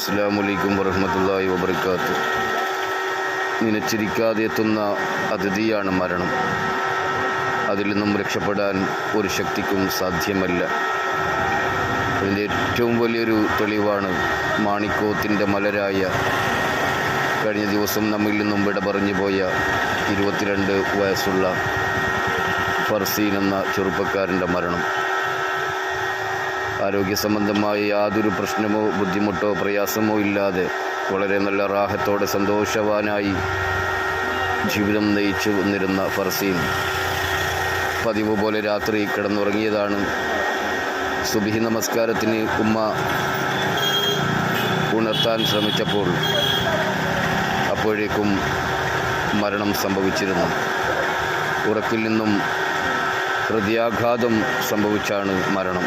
അസ്സാമലൈക്കും വറഹമത്തല്ലാഹി വബർക്കാത്ത് നനച്ചിരിക്കാതെ എത്തുന്ന അതിഥിയാണ് മരണം. അതിൽ നിന്നും രക്ഷപ്പെടാൻ ഒരു ശക്തിക്കും സാധ്യമല്ല. അതിന്റെ ഏറ്റവും വലിയൊരു തെളിവാണ് മാണിക്കോത്തിന്റെ മലരായ കഴിഞ്ഞ ദിവസം നമ്മിൽ നിന്നും വിട പറഞ്ഞു പോയ ഇരുപത്തിരണ്ട് വയസ്സുള്ള ഫർസീൻ എന്ന ചെറുപ്പക്കാരന്റെ മരണം. ആരോഗ്യ സംബന്ധമായ യാതൊരു പ്രശ്നമോ ബുദ്ധിമുട്ടോ പ്രയാസമോ ഇല്ലാതെ വളരെ നല്ല റാഹത്തോടെ സന്തോഷവാനായി ജീവിതം നയിച്ചു വന്നിരുന്ന ഫർസീൻ. പതിവ് പോലെ രാത്രി കിടന്നുറങ്ങിയതാണ്. സുബിഹി നമസ്കാരത്തിന് ഉമ്മ ഉണർത്താൻ ശ്രമിച്ചപ്പോൾ അപ്പോഴേക്കും മരണം സംഭവിച്ചിരുന്നു. ഉറക്കിൽ നിന്നും ഹൃദയാഘാതം സംഭവിച്ചാണ് മരണം.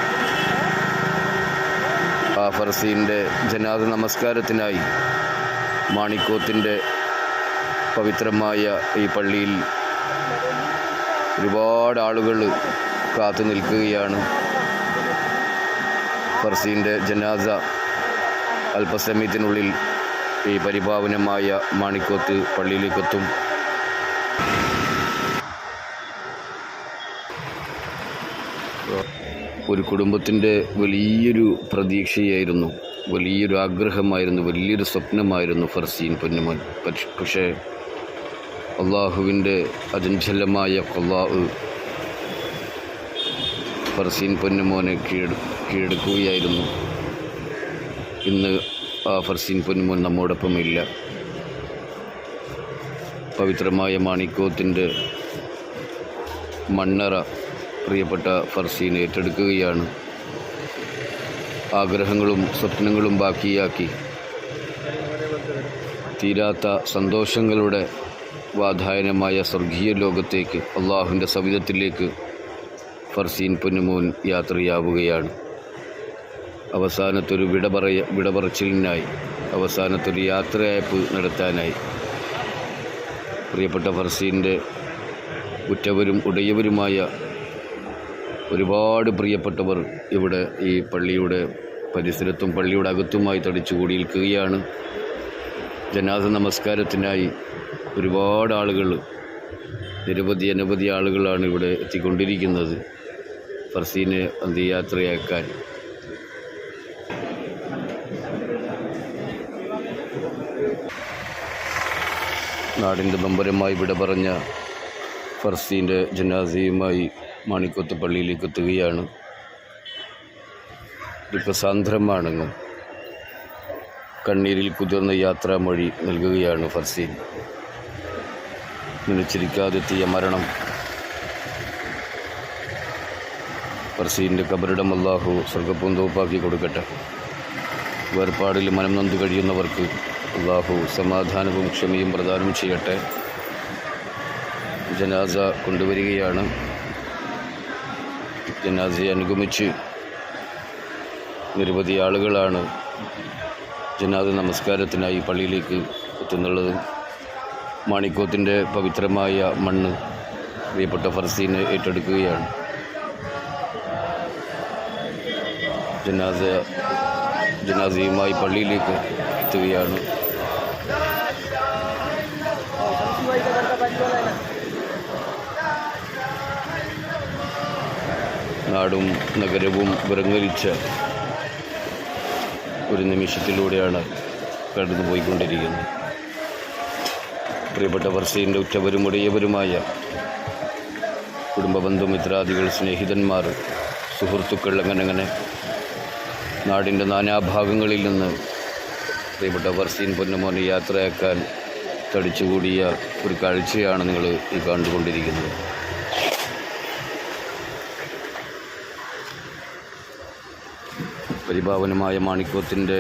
ഫർസീന്റെ ജനാദ നമസ്കാരത്തിനായി മാണിക്കോത്തിന്റെ പവിത്രമായ ഈ പള്ളിയിൽ ഒരുപാട് ആളുകൾ കാത്തു നിൽക്കുകയാണ്. ഫർസീന്റെ ജനാസ അല്പസമയത്തിനുള്ളിൽ ഈ പരിഭാവനമായ മാണിക്കോത്ത് പള്ളിയിലേക്കെത്തും. ഒരു കുടുംബത്തിന്റെ വലിയൊരു പ്രതീക്ഷയായിരുന്നു വലിയൊരു ആഗ്രഹമായിരുന്നു വലിയൊരു സ്വപ്നമായിരുന്നു ഫർസീൻ പൊന്നുമോൻ. പക്ഷ- അള്ളാഹുവിന്റെ അജഞ്ചലമായ കൊള്ളാവ് ഫർസീൻ പൊന്നുമോനെ കീഴ് കീഴടക്കുകയായിരുന്നു. ഇന്ന് ആ ഫർസീൻ പൊന്നുമോൻ നമ്മോടൊപ്പം ഇല്ല പവിത്രമായ മാണിക്കോത്തിന്റെ മണ്ണറ പ്രിയപ്പെട്ട ഫർസീൻ ഏറ്റെടുക്കുകയാണ്. ആഗ്രഹങ്ങളും സ്വപ്നങ്ങളും ബാക്കിയാക്കി. തീരാത്ത സന്തോഷങ്ങളുടെ വാധായനമായ സ്വർഗീയ ലോകത്തേക്ക് അള്ളാഹുവിന്റെ സവിധത്തിലേക്ക് ഫർസീൻ പൊന്നുമോൻ യാത്രയാവുകയാണ്. അവസാനത്തൊരു വിട പറയ വിട പറച്ചിലിനായി അവസാനത്തൊരു യാത്രയയപ്പ് നടത്താനായി. പ്രിയപ്പെട്ട ഫർസീന്റെ ഉറ്റവരും ഉടയവരുമായ ഒരുപാട് പ്രിയപ്പെട്ടവർ ഇവിടെ ഈ പള്ളിയുടെ പരിസരത്തും പള്ളിയുടെ അകത്തുമായി തടിച്ചു കൂടിയിരിക്കുകയാണ്. ജനാസ നമസ്കാരത്തിനായി ഒരുപാട് ആളുകൾ നിരവധി അനവധി ആളുകളാണ് ഇവിടെ എത്തിക്കൊണ്ടിരിക്കുന്നത്. ഫർസീനെ അന്ത്യയാത്രയാക്കാൻ. നാടിന്റെ ബമ്പരമായി വിട പറഞ്ഞ ഫർസീന്റെ ജനാസയുമായി മാണിക്കൊത്ത് പള്ളിയിലേക്ക് എത്തുകയാണ് ഇപ്പോൾ സാന്ദ്രമാണെന്നും കണ്ണീരിൽ കുതിർന്ന യാത്രാമൊഴി നൽകുകയാണ് ഫർസീൻ നിലച്ചിരിക്കാതെത്തിയ മരണം. ഫർസീന്റെ കബറിടം അല്ലാഹു സ്വർഗപ്പൂന്തോപ്പാക്കി കൊടുക്കട്ടെ. വേർപാടിൽ മനം നൊന്തു കഴിയുന്നവർക്ക് അള്ളാഹു സമാധാനവും ക്ഷമയും പ്രദാനം ചെയ്യട്ടെ. ജനാസ കൊണ്ടുവരികയാണ്. ജനാസയെ അനുഗമിച്ച് നിരവധി ആളുകളാണ് ജനാദ നമസ്കാരത്തിനായി പള്ളിയിലേക്ക് എത്തുന്നുള്ളത്. മാണിക്കോത്തിന്റെ പവിത്രമായ മണ്ണ് പ്രിയപ്പെട്ട ഫർസീനെ ഏറ്റെടുക്കുകയാണ്. ജനാസ ജനാസയുമായി പള്ളിയിലേക്ക് എത്തുകയാണ്. നാടും നഗരവും വിറങ്ങലിച്ച ഒരു നിമിഷത്തിലൂടെയാണ് കടന്നു പോയിക്കൊണ്ടിരിക്കുന്നത് പ്രിയപ്പെട്ട വർഷയിന്റെ ഉറ്റവരും ഉടയവരുമായ കുടുംബ ബന്ധു മിത്രാദികൾ സ്നേഹിതന്മാർ സുഹൃത്തുക്കൾ അങ്ങനെ അങ്ങനെ നാടിന്റെ നാനാഭാഗങ്ങളിൽ നിന്ന് പ്രിയപ്പെട്ട വർഷീൻ പൊന്നമോനെ യാത്രയാക്കാൻ തടിച്ചുകൂടിയ ഒരു കാഴ്ചയാണ് നിങ്ങൾ ഈ കണ്ടുകൊണ്ടിരിക്കുന്നത്. പരിഭാവനമായ മാണിക്യത്തിന്റെ